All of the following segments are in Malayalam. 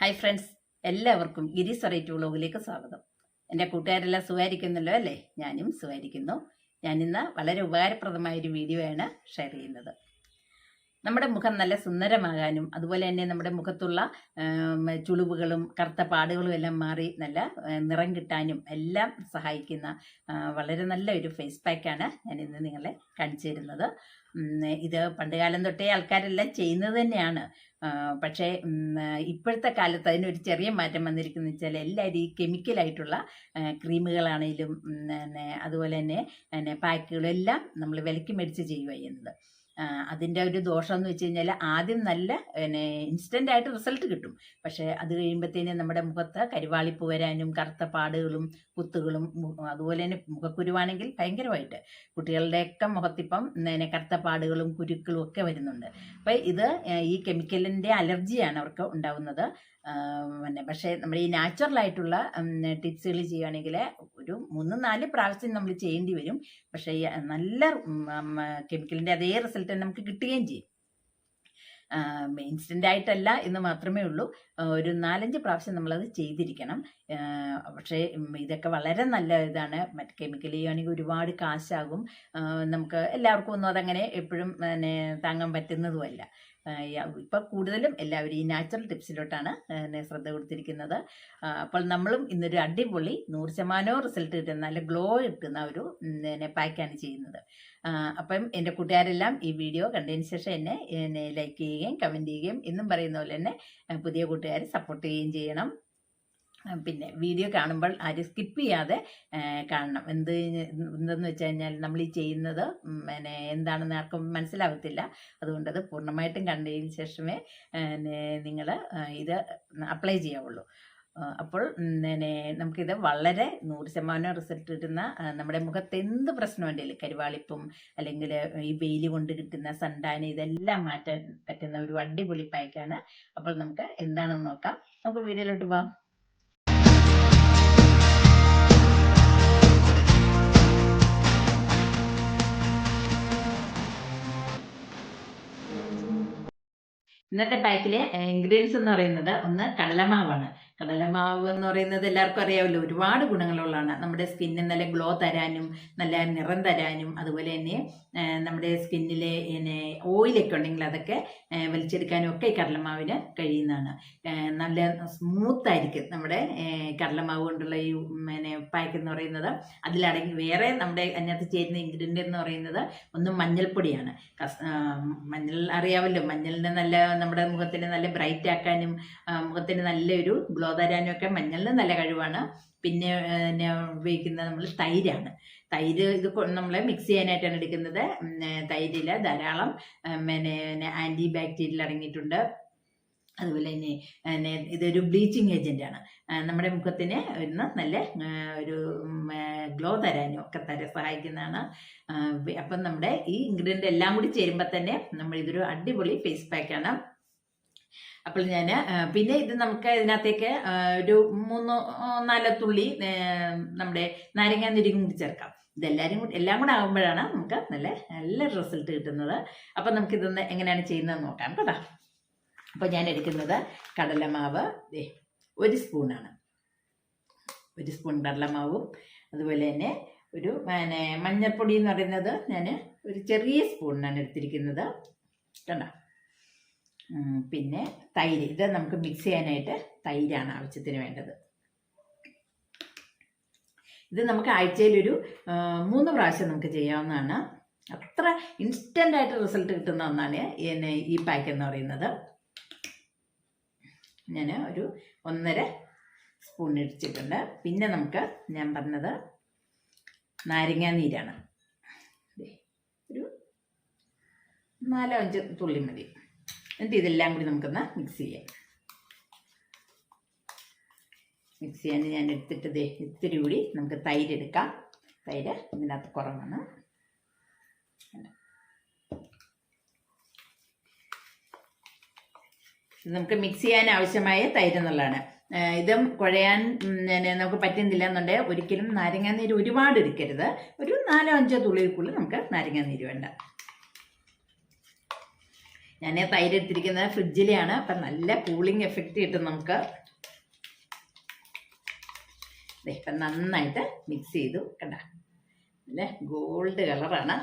ഹായ് ഫ്രണ്ട്സ് എല്ലാവർക്കും ഗിരീസ് വെറൈറ്റി വ്ളോഗിലേക്ക് സ്വാഗതം. എന്റെ കൂട്ടുകാരെല്ലാം സുഖായിരിക്കുന്നല്ലോ അല്ലേ? ഞാനും സുഖായിരിക്കുന്നു ഞാനിന്ന് വളരെ ഉപകാരപ്രദമായൊരു വീഡിയോ ആണ് ഷെയർ ചെയ്യുന്നത്. നമ്മുടെ മുഖം നല്ല സുന്ദരമാകാനും അതുപോലെ തന്നെ നമ്മുടെ മുഖത്തുള്ള ചുളിവുകളും കറുത്ത പാടുകളും എല്ലാം മാറി നല്ല നിറം കിട്ടാനും എല്ലാം സഹായിക്കുന്ന വളരെ നല്ല ഒരു ഫേസ് പാക്കാണ് ഞാൻ ഇന്ന് നിങ്ങളെ കാണിച്ചു തരുന്നത്. ഇത് പണ്ടുകാലം തൊട്ടേ ആൾക്കാരെല്ലാം ചെയ്യുന്നത് തന്നെയാണ്. പക്ഷേ ഇപ്പോഴത്തെ കാലത്ത് അതിനൊരു ചെറിയ മാറ്റം വന്നിരിക്കുന്നത് വെച്ചാൽ എല്ലാവരും ഈ കെമിക്കലായിട്ടുള്ള ക്രീമുകളാണേലും അതുപോലെ തന്നെ പാക്കുകളും എല്ലാം നമ്മൾ വിലക്ക് മേടിച്ച് ചെയ്യുക ചെയ്യുന്നത് അതിന്റെ ഒരു ദോഷം എന്ന് വെച്ച് കഴിഞ്ഞാൽ ആദ്യം നല്ല പിന്നെ ഇൻസ്റ്റന്റ് ആയിട്ട് റിസൾട്ട് കിട്ടും. പക്ഷേ അത് കഴിയുമ്പോഴത്തേന് നമ്മുടെ മുഖത്ത് കരിവാളിപ്പ് വരാനും കറുത്ത പാടുകളും കുത്തുകളും അതുപോലെ തന്നെ മുഖക്കുരുവാണെങ്കിൽ ഭയങ്കരമായിട്ട് കുട്ടികളുടെയൊക്കെ മുഖത്തിപ്പം പിന്നെ കറുത്ത പാടുകളും കുരുക്കളും ഒക്കെ വരുന്നുണ്ട്. അപ്പം ഇത് ഈ കെമിക്കലിന്റെ അലർജിയാണ് അവർക്ക് ഉണ്ടാവുന്നത്. പിന്നെ പക്ഷേ നമ്മൾ ഈ നാച്ചുറൽ ആയിട്ടുള്ള ടിപ്സുകൾ ചെയ്യുകയാണെങ്കിൽ ഒരു മൂന്ന് നാല് പ്രാവശ്യം നമ്മൾ ചെയ്യേണ്ടി വരും. പക്ഷേ നല്ല കെമിക്കലിന്റെ അതേ റിസൾട്ട് തന്നെ നമുക്ക് കിട്ടുകയും ചെയ്യും. ഇൻസ്റ്റന്റ് ആയിട്ടല്ല എന്ന് മാത്രമേ ഉള്ളൂ. ഒരു നാലഞ്ച് പ്രാവശ്യം നമ്മളത് ചെയ്തിരിക്കണം. പക്ഷേ ഇതൊക്കെ വളരെ നല്ല ഇതാണ്. മറ്റ് കെമിക്കൽ ചെയ്യുകയാണെങ്കിൽ ഒരുപാട് കാശാകും. നമുക്ക് എല്ലാവർക്കും ഒന്നും അതങ്ങനെ എപ്പോഴും താങ്ങാൻ പറ്റുന്നതുമല്ല. ഇപ്പം കൂടുതലും എല്ലാവരും ഈ നാച്ചുറൽ ടിപ്സിലോട്ടാണ് ശ്രദ്ധ കൊടുത്തിരിക്കുന്നത്. അപ്പോൾ നമ്മളും ഇന്നൊരു അടിപൊളി നൂറ് ശതമാനവും റിസൾട്ട് കിട്ടുന്ന നല്ല ഗ്ലോ കിട്ടുന്ന ഒരു പാക്കാണ് ചെയ്യുന്നത്. അപ്പം എന്റെ കൂട്ടുകാരെല്ലാം ഈ വീഡിയോ കണ്ടതിന് ശേഷം എന്നെ ലൈക്ക് ചെയ്യുകയും കമന്റ് ചെയ്യുകയും എന്നും പറയുന്ന പോലെ തന്നെ പുതിയ കൂട്ടുകാരെ സപ്പോർട്ട് ചെയ്യുകയും ചെയ്യണം. പിന്നെ വീഡിയോ കാണുമ്പോൾ ആരും സ്കിപ്പ് ചെയ്യാതെ കാണണം. എന്ത് എന്തെന്ന് വെച്ച് കഴിഞ്ഞാൽ നമ്മൾ ഈ ചെയ്യുന്നത് പിന്നെ എന്താണെന്ന് ആർക്കും മനസ്സിലാവത്തില്ല. അതുകൊണ്ട് അത് പൂർണമായിട്ടും കണ്ടതിന് ശേഷമേ നിങ്ങൾ ഇത് അപ്ലൈ ചെയ്യാവുള്ളൂ. അപ്പോൾ പിന്നെ നമുക്കിത് വളരെ നൂറ് ശതമാനം റിസൾട്ട് കിട്ടുന്ന നമ്മുടെ മുഖത്ത് എന്ത് പ്രശ്നമുണ്ടെങ്കിലും കരുവാളിപ്പും അല്ലെങ്കിൽ ഈ വെയിൽ കൊണ്ട് കിട്ടുന്ന സണ്ടാന ഇതെല്ലാം മാറ്റാൻ പറ്റുന്ന ഒരു അടിപൊളി പായ്ക്കാണ് അപ്പോൾ നമുക്ക് എന്താണെന്ന് നോക്കാം. നമുക്ക് വീഡിയോയിലോട്ട് പോവാം. ഇന്നത്തെ പാക്കിലെ ഇൻഗ്രീഡിയൻസ് എന്ന് പറയുന്നത് ഒന്ന് കടലമാവാണ്. കടലമാവ് എന്ന് പറയുന്നത് എല്ലാവർക്കും അറിയാമല്ലോ. ഒരുപാട് ഗുണങ്ങളുള്ളതാണ്. നമ്മുടെ സ്കിന്നിന് നല്ല ഗ്ലോ തരാനും നല്ല നിറം തരാനും അതുപോലെ തന്നെ നമ്മുടെ സ്കിന്നിലെ ഓയിലൊക്കെ ഉണ്ടെങ്കിൽ അതൊക്കെ വലിച്ചെടുക്കാനും ഒക്കെ ഈ കടലമാവിന് കഴിയുന്നതാണ്. നല്ല സ്മൂത്ത് ആയിരിക്കും നമ്മുടെ കടലമാവ് കൊണ്ടുള്ള ഈ പിന്നെ പാക്ക് എന്ന് പറയുന്നത്. അതിലടങ്ങി വേറെ നമ്മുടെ അതിനകത്ത് ചേരുന്ന ഇൻഗ്രീഡിയന്റ് എന്ന് പറയുന്നത് ഒന്ന് മഞ്ഞൾപ്പൊടിയാണ്. മഞ്ഞൾ അറിയാമല്ലോ. മഞ്ഞളിന് നല്ല നമ്മുടെ മുഖത്തിന് നല്ല ബ്രൈറ്റ് ആക്കാനും മുഖത്തിന് നല്ലൊരു ഗ്ലോ തരാനും ഒക്കെ മഞ്ഞളിന് നല്ല കഴിവാണ്. പിന്നെ ഉപയോഗിക്കുന്നത് നമ്മൾ തൈരാണ്. തൈര് ഇത് നമ്മൾ മിക്സ് ചെയ്യാനായിട്ടാണ് എടുക്കുന്നത്. തൈരിൽ ധാരാളം പിന്നെ ആന്റി ബാക്ടീരിയൽ അടങ്ങിയിട്ടുണ്ട്. അതുപോലെ തന്നെ പിന്നെ ഇതൊരു ബ്ലീച്ചിങ് ആണ്. നമ്മുടെ മുഖത്തിന് ഒന്ന് നല്ല ഒരു ഗ്ലോ തരാനും ഒക്കെ തര സഹായിക്കുന്നതാണ്. അപ്പം നമ്മുടെ ഈ ഇൻഗ്രീഡിയന്റ് എല്ലാം കൂടി ചേരുമ്പോൾ തന്നെ നമ്മൾ ഇതൊരു അടിപൊളി ഫേസ് പാക്കാണ് അപ്പോൾ ഞാൻ പിന്നെ ഇത് നമുക്ക് ഇതിനകത്തേക്ക് ഒരു മൂന്നോ നാലോ തുള്ളി നമ്മുടെ നാരങ്ങാ നീരും കൂടി ചേർക്കാം. ഇതെല്ലാവരും കൂടി എല്ലാം കൂടെ ആകുമ്പോഴാണ് നമുക്ക് നല്ല നല്ല റിസൾട്ട് കിട്ടുന്നത്. അപ്പം നമുക്കിതൊന്ന് എങ്ങനെയാണ് ചെയ്യുന്നത് നോക്കാം കേട്ടോ. അപ്പോൾ ഞാൻ എടുക്കുന്നത് കടലമാവ് ഒരു സ്പൂണാണ്. ഒരു സ്പൂൺ കടലമാവും അതുപോലെ തന്നെ ഒരു പിന്നെ മഞ്ഞൾപ്പൊടി എന്ന് പറയുന്നത് ഞാൻ ഒരു ചെറിയ സ്പൂണിനാണ് എടുത്തിരിക്കുന്നത്. കണ്ടോ? പിന്നെ തൈര്. ഇത് നമുക്ക് മിക്സ് ചെയ്യാനായിട്ട് തൈരാണ് ആവശ്യത്തിന് വേണ്ടത്. ഇത് നമുക്ക് ആഴ്ചയിൽ ഒരു മൂന്ന് പ്രാവശ്യം നമുക്ക് ചെയ്യാവുന്നതാണ്. അത്ര ഇൻസ്റ്റന്റ് ആയിട്ട് റിസൾട്ട് കിട്ടുന്ന ഒന്നാണ് എന്നെ ഈ പാക്ക് എന്ന് പറയുന്നത്. ഞാൻ ഒരു ഒന്നര സ്പൂൺ ഇടിച്ചിട്ടുണ്ട്. പിന്നെ നമുക്ക് ഞാൻ പറഞ്ഞത് നാരങ്ങാ നീരാണ്. ഒരു നാലോ അഞ്ച് തുള്ളി മതി. എന്നിട്ട് ഇതെല്ലാം കൂടി നമുക്കൊന്ന് മിക്സ് ചെയ്യാം. മിക്സ് ചെയ്യാൻ ഞാൻ എടുത്തിട്ട് ഇത്തിരി കൂടി നമുക്ക് തൈര് എടുക്കാം. തൈര് ഇതിനകത്ത് കുറവാണ്. നമുക്ക് മിക്സ് ചെയ്യാൻ ആവശ്യമായ തൈര് എന്നുള്ളതാണ്. ഇതും കുഴയാൻ നമുക്ക് പറ്റുന്നില്ല എന്നുണ്ടെങ്കിൽ ഒരിക്കലും നാരങ്ങാനീര് ഒരുപാട് എടുക്കരുത്. ഒരു നാലോ അഞ്ചോ തുള്ളിക്കുള്ളിൽ നമുക്ക് നാരങ്ങാനീര് വേണ്ട. ഞാൻ തൈര് എടുത്തിരിക്കുന്നത് ഫ്രിഡ്ജിലെയാണ്. അപ്പം നല്ല കൂളിംഗ് എഫക്റ്റ് കിട്ടും നമുക്ക്. ഇപ്പം നന്നായിട്ട് മിക്സ് ചെയ്തു. കണ്ട? നല്ല ഗോൾഡ് കളറാണ്.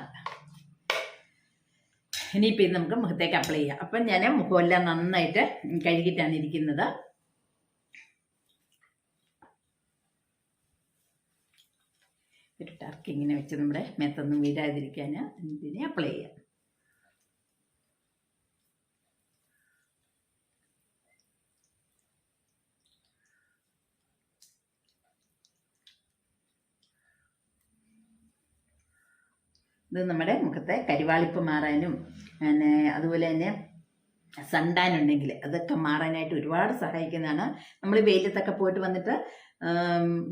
ഇനിയിപ്പോൾ ഇത് നമുക്ക് മുഖത്തേക്ക് അപ്ലൈ ചെയ്യാം. അപ്പം ഞാൻ മുഖമെല്ലാം നന്നായിട്ട് കഴുകിയിട്ടാണ് ഇരിക്കുന്നത്. ഒരു ടർക്കിങ്ങനെ വെച്ച് നമ്മുടെ മേത്തൊന്നും വീഴാതിരിക്കാൻ ഇതിനെ അപ്ലൈ ചെയ്യാം. ഇത് നമ്മുടെ മുഖത്തെ കരിവാളിപ്പ് മാറാനും പിന്നെ അതുപോലെ തന്നെ സണ്ടാൻ ഉണ്ടെങ്കിൽ അതൊക്കെ മാറാനായിട്ട് ഒരുപാട് സഹായിക്കുന്നതാണ്. നമ്മൾ വെയിലത്തൊക്കെ പോയിട്ട് വന്നിട്ട്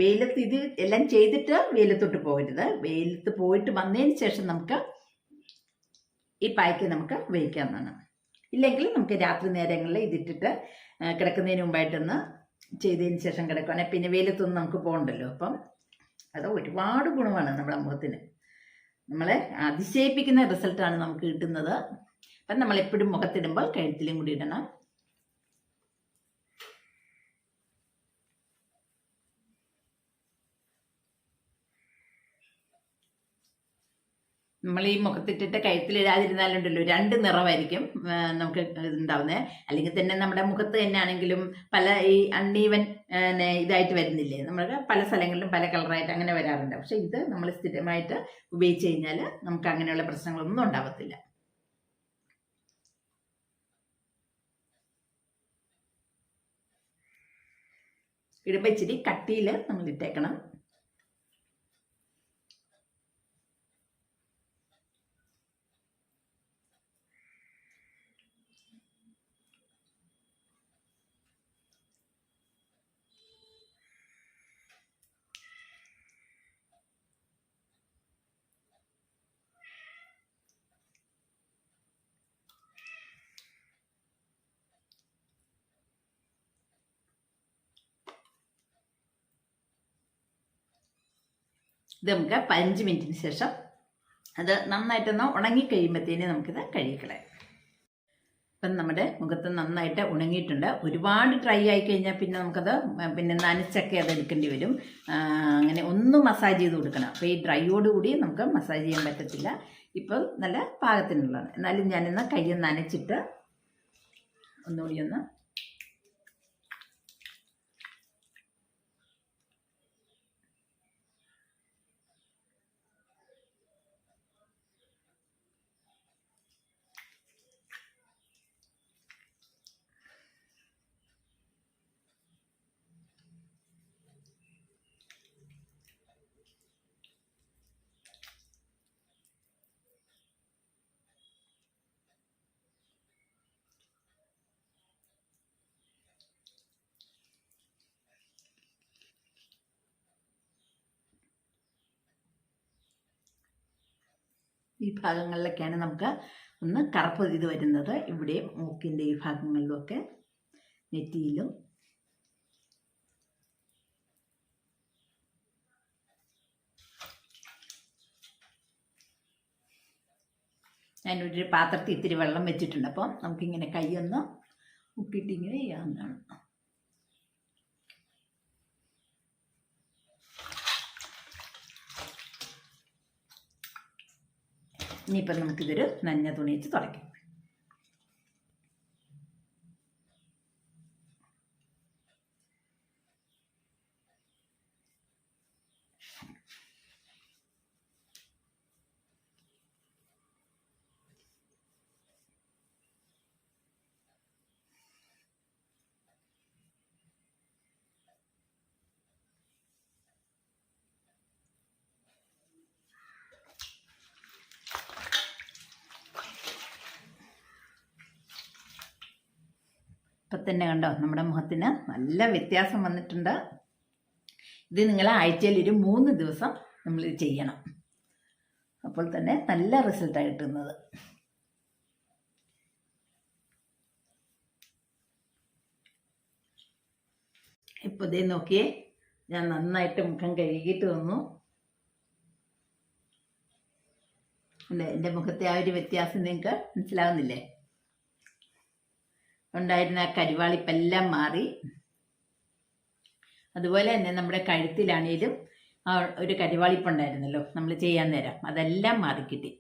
വെയിലത്ത് ഇത് എല്ലാം ചെയ്തിട്ട് വെയിലത്തോട്ട് പോകരുത്. വെയിലത്ത് പോയിട്ട് വന്നതിന് ശേഷം നമുക്ക് ഈ പായ്ക്ക് നമുക്ക് ഉപയോഗിക്കാവുന്നതാണ്. ഇല്ലെങ്കിൽ നമുക്ക് രാത്രി നേരങ്ങളിൽ ഇതിട്ടിട്ട് കിടക്കുന്നതിന് മുമ്പായിട്ടൊന്ന് ചെയ്തതിന് ശേഷം കിടക്കുകയാണെങ്കിൽ പിന്നെ വെയിലത്തൊന്നും നമുക്ക് പോകണ്ടല്ലോ. അപ്പം അത് ഒരുപാട് ഗുണമാണ് നമ്മുടെ മുഖത്തിന്. നമ്മളെ അതിശയിപ്പിക്കുന്ന റിസൾട്ടാണ് നമുക്ക് കിട്ടുന്നത്. അപ്പം നമ്മൾ എപ്പോഴും മുഖത്തിടുമ്പോൾ കഴുത്തിലും കൂടി ഇടണം. നമ്മൾ ഈ മുഖത്തിട്ടിട്ട് കഴുത്തിലിടാതിരുന്നാലുണ്ടല്ലോ രണ്ട് നിറമായിരിക്കും നമുക്ക് ഉണ്ടാവുന്നത് അല്ലെങ്കിൽ തന്നെ നമ്മുടെ മുഖത്ത് തന്നെ ആണെങ്കിലും പല ഈ അൺഈവൻ ഇതായിട്ട് വരുന്നില്ലേ? നമുക്ക് പല സ്ഥലങ്ങളിലും പല കളറായിട്ട് അങ്ങനെ വരാറുണ്ട്. പക്ഷെ ഇത് നമ്മൾ സ്ഥിരമായിട്ട് ഉപയോഗിച്ച് കഴിഞ്ഞാൽ നമുക്ക് അങ്ങനെയുള്ള പ്രശ്നങ്ങളൊന്നും ഉണ്ടാവത്തില്ല. ഇടുമ്പോൾ ഇച്ചിരി കട്ടിയിൽ നമ്മൾ ഇട്ടേക്കണം. ഇത് നമുക്ക് പതിനഞ്ച് മിനിറ്റിന് ശേഷം അത് നന്നായിട്ടൊന്ന് ഉണങ്ങി കഴിയുമ്പോഴത്തേന് നമുക്കിത് കഴുകിക്കളയാം. ഇപ്പം നമ്മുടെ മുഖത്ത് നന്നായിട്ട് ഉണങ്ങിയിട്ടുണ്ട്. ഒരുപാട് ഡ്രൈ ആയി കഴിഞ്ഞാൽ പിന്നെ നമുക്കത് പിന്നെ നനച്ചൊക്കെ അത് എടുക്കേണ്ടി വരും. അങ്ങനെ ഒന്ന് മസാജ് ചെയ്ത് കൊടുക്കണം. അപ്പോൾ ഈ ഡ്രൈയോടുകൂടി നമുക്ക് മസാജ് ചെയ്യാൻ പറ്റത്തില്ല. ഇപ്പം നല്ല പാകത്തിനുള്ളതാണ്. എന്നാലും ഞാനിന്ന് കയ്യിൽ നനച്ചിട്ട് ഒന്നുകൂടി ഒന്ന് ഈ ഭാഗങ്ങളിലൊക്കെയാണ് നമുക്ക് ഒന്ന് കറുപ്പ് ഇത് വരുന്നത്. ഇവിടെ മൂക്കിന്റെ ഈ ഭാഗങ്ങളിലുമൊക്കെ നെറ്റിയിലും. ഞാനൊരു പാത്രത്തിൽ ഇത്തിരി വെള്ളം വെച്ചിട്ടുണ്ട്. അപ്പം നമുക്കിങ്ങനെ കൈയൊന്ന് ഉപ്പിട്ടിങ്ങനെ ചെയ്യാവുന്നതാണ്. ഇനിയിപ്പം നമുക്കിതൊരു നഞ്ഞ തുണി തുടയ്ക്കാം. തന്നെ കണ്ടോ? നമ്മുടെ മുഖത്തിന് നല്ല വ്യത്യാസം വന്നിട്ടുണ്ട്. ഇത് നിങ്ങൾ ആഴ്ചയിൽ ഒരു മൂന്ന് ദിവസം നമ്മൾ ചെയ്യണം. അപ്പോൾ തന്നെ നല്ല റിസൾട്ടാണ് കിട്ടുന്നത്. ഇപ്പോൾ ഇതേ നോക്കിയേ ഞാൻ നന്നായിട്ട് മുഖം കഴുകിയിട്ട് വന്നു. അല്ലേ? എന്റെ മുഖത്തെ ആ ഒരു വ്യത്യാസം നിങ്ങൾക്ക് മനസ്സിലാവുന്നില്ലേ? ഉണ്ടായിരുന്ന കരിവാളിപ്പെല്ലാം മാറി. അതുപോലെ തന്നെ നമ്മുടെ കഴുത്തിലാണേലും ആ ഒരു കരിവാളിപ്പുണ്ടായിരുന്നല്ലോ നമ്മൾ ചെയ്യാൻ നേരം. അതെല്ലാം മാറിക്കിട്ടി.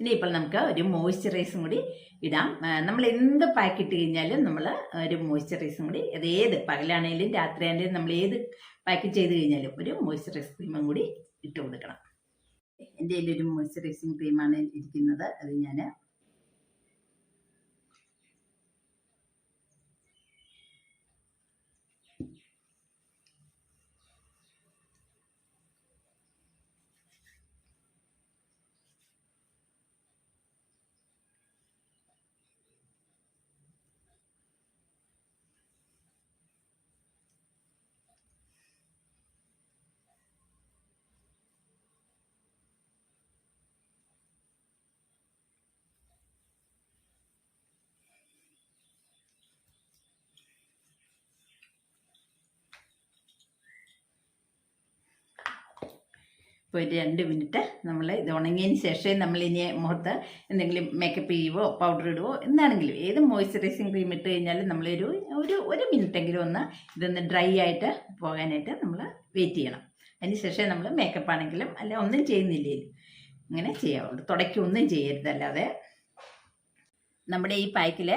ഇനി ഇപ്പോൾ നമുക്ക് ഒരു മോയ്സ്ചറൈസും കൂടി ഇടാം. നമ്മൾ എന്ത് പാക്ക് ഇട്ട് കഴിഞ്ഞാലും നമ്മൾ ഒരു മോയ്സ്ചറൈസും കൂടി അത് ഏത് പകലാണെങ്കിലും രാത്രിയാണെങ്കിലും നമ്മൾ ഏത് പാക്ക് ചെയ്ത് കഴിഞ്ഞാലും ഒരു മോയ്സ്ചറൈസ് ക്രീമും കൂടി ഇട്ട് കൊടുക്കണം. എന്റെ കയ്യിലൊരു മോയ്സ്ചറൈസിങ് ക്രീമാണ് ഇരിക്കുന്നത്. അത് ഞാൻ ഇപ്പോൾ ഒരു രണ്ട് മിനിറ്റ് നമ്മൾ ഇത് ഉണങ്ങിയതിന് ശേഷമേ നമ്മൾ ഇനി മുഖത്ത് എന്തെങ്കിലും മേക്കപ്പ് ചെയ്യുവോ പൗഡർ ഇടുവോ എന്താണെങ്കിലും ഏത് മോയ്സ്ചറൈസിങ് ക്രീം ഇട്ട് കഴിഞ്ഞാലും നമ്മളൊരു ഒരു ഒരു മിനിറ്റെങ്കിലും ഒന്ന് ഇതൊന്ന് ഡ്രൈ ആയിട്ട് പോകാനായിട്ട് നമ്മൾ വെയിറ്റ് ചെയ്യണം. അതിന് ശേഷമേ നമ്മൾ മേക്കപ്പ് ആണെങ്കിലും അല്ല ഒന്നും ചെയ്യുന്നില്ലേ? ഇങ്ങനെ ചെയ്യാവുള്ളൂ തുടയ്ക്കൊന്നും ചെയ്യരുത് അല്ലാതെ നമ്മുടെ ഈ പാക്കിൽ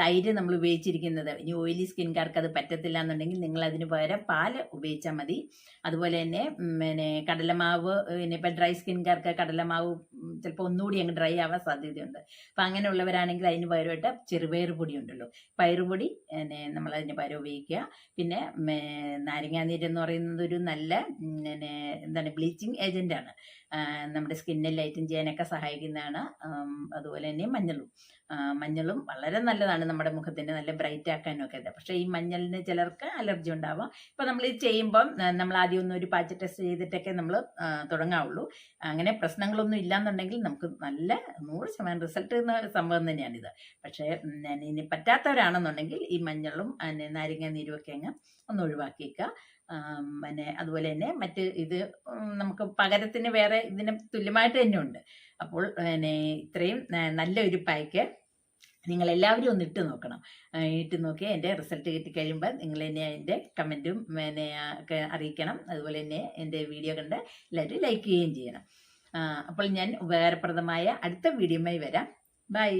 തൈര് നമ്മൾ ഉപയോഗിച്ചിരിക്കുന്നത്. ഇനി ഓയിലി സ്കിൻകാർക്ക് അത് പറ്റത്തില്ല എന്നുണ്ടെങ്കിൽ നിങ്ങൾ അതിന് പകരം പാൽ ഉപയോഗിച്ചാൽ മതി. അതുപോലെ തന്നെ പിന്നെ കടലമാവ് പിന്നെ ഇപ്പം ഡ്രൈ സ്കിൻകാർക്ക് കടലമാവ് ചിലപ്പോൾ ഒന്നുകൂടി അങ്ങ് ഡ്രൈ ആവാൻ സാധ്യതയുണ്ട്. അപ്പം അങ്ങനെയുള്ളവരാണെങ്കിൽ അതിന് പകരമായിട്ട് ചെറുപയർ പൊടി ഉണ്ടല്ലോ പയറുപൊടി പിന്നെ നമ്മൾ അതിന് പകരം ഉപയോഗിക്കുക. പിന്നെ നാരങ്ങാനീര് എന്ന് പറയുന്നത് ഒരു നല്ല പിന്നെ എന്താണ് ബ്ലീച്ചിങ് ഏജന്റാണ് നമ്മുടെ സ്കിന്നിൽ ലൈറ്റൻ ചെയ്യാനൊക്കെ സഹായിക്കുന്നതാണ്. അതുപോലെ തന്നെ മഞ്ഞളും. മഞ്ഞളും വളരെ നല്ലതാണ് നമ്മുടെ മുഖത്തിന്. നല്ല ബ്രൈറ്റ് ആക്കാനും ഒക്കെ പക്ഷേ ഈ മഞ്ഞളിന് ചിലർക്ക് അലർജി ഉണ്ടാവാം. ഇപ്പം നമ്മൾ ഇത് ചെയ്യുമ്പം നമ്മൾ ആദ്യം ഒന്ന് ഒരു പാച്ച് ടെസ്റ്റ് ചെയ്തിട്ടൊക്കെ നമ്മൾ തുടങ്ങാവുള്ളൂ. അങ്ങനെ പ്രശ്നങ്ങളൊന്നും ഇല്ലാന്നുണ്ടെങ്കിൽ നമുക്ക് നല്ല നൂറ് ശതമാനം റിസൾട്ട് എന്ന സംഭവം തന്നെയാണിത്. പക്ഷേ ഇനി പറ്റാത്തവരാണെന്നുണ്ടെങ്കിൽ ഈ മഞ്ഞളും നാരങ്ങ നീരുമൊക്കെ അങ്ങ് ഒന്ന് ഒഴിവാക്കിയേക്കുക. പിന്നെ അതുപോലെ തന്നെ മറ്റ് ഇത് നമുക്ക് പകരത്തിന് വേറെ ഇതിന് തുല്യമായിട്ട് തന്നെ ഉണ്ട്. അപ്പോൾ പിന്നെ ഇത്രയും നല്ല നല്ലൊരു പായ്ക്ക് നിങ്ങൾ എല്ലാവരും ഒന്ന് ഇട്ട് നോക്കണം. ഇട്ട് നോക്കി എന്റെ റിസൾട്ട് കിട്ടി കഴിയുമ്പോൾ നിങ്ങൾ എന്നെ അതിന്റെ കമന്റും പിന്നെ അറിയിക്കണം. അതുപോലെ തന്നെ എന്റെ വീഡിയോ കണ്ട് എല്ലാവരും ലൈക്ക് ചെയ്യുകയും ചെയ്യണം. അപ്പോൾ ഞാൻ ഉപകാരപ്രദമായ അടുത്ത വീഡിയോയുമായി വരാം. ബൈ.